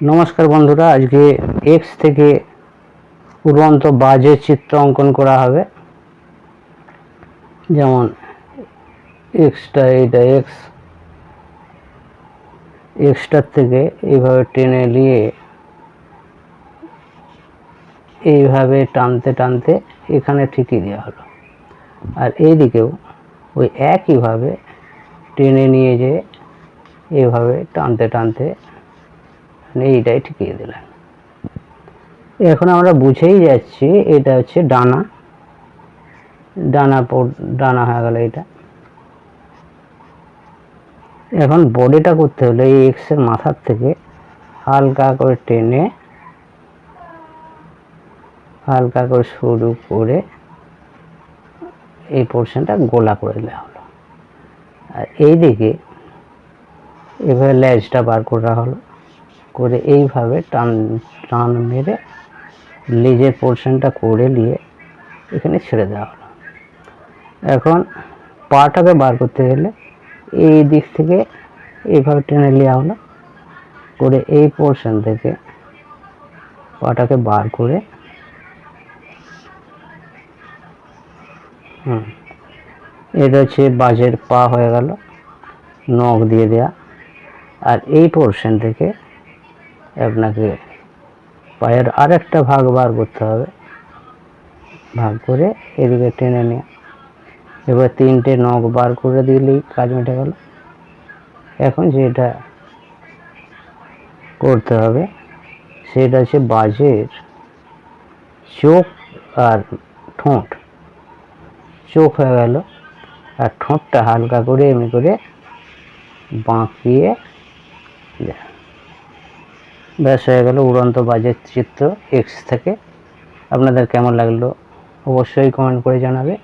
নমস্কার বন্ধুরা, আজকে এক্স থেকে উড়ন্ত বাজের চিত্র অঙ্কন করা হবে। যেমন এক্সটা এইটা এক্স এক্সটার থেকে এইভাবে টেনে নিয়ে এইভাবে টানতে টানতে এখানে ঠিকই দেওয়া হলো। আর এইদিকেও ওই একইভাবে টেনে নিয়ে যেয়ে এইভাবে টানতে টানতে এইটাই ঠিকিয়ে দিলেন। এখন আমরা বুঝেই যাচ্ছি, এটা হচ্ছে ডানা। ডানা ডানা হয়ে গেল এটা এখন বডিটা করতে হলে এই এক্সের মাথার থেকে হালকা করে টেনে, হালকা করে শুরু করে এই পোর্শনটা গোলা করে দেওয়া হলো। আর এইদিকে এভাবে লেজটা বার করা হলো। করে এইভাবে টান টান মেরে লেজের পোর্শনটা করে নিয়ে এখানে ছেড়ে দেওয়া হলো। এখন পাটাকে বার করতে গেলে এই দিক থেকে এইভাবে টেনে নেওয়া হলো, করে এই পোর্শন থেকে পাটাকে বার করে হুম, এটা হচ্ছে বাজের পা হয়ে গেল, নখ দিয়ে দেয়া। আর এই পোর্শন থেকে আপনাকে পায়ের আরেকটা ভাগ বার করতে হবে। ভাগ করে এদিকে টেনে নিয়ে। এবার তিনটে নখ বার করে দিলেই কাজ মিটে গেল। এখন যেটা করতে হবে, সেটা হচ্ছে বাজের চোখ আর ঠোঁট। চোখ হয়ে গেল আর ঠোঁটটা হালকা করে এমনি করে বাঁকিয়ে দেয়া। ব্যাস হয়ে গেল উড়ন্ত বাজের চিত্র এক্স থেকে। আপনাদের কেমন লাগল? অবশ্যই কমেন্ট করে জানাবে।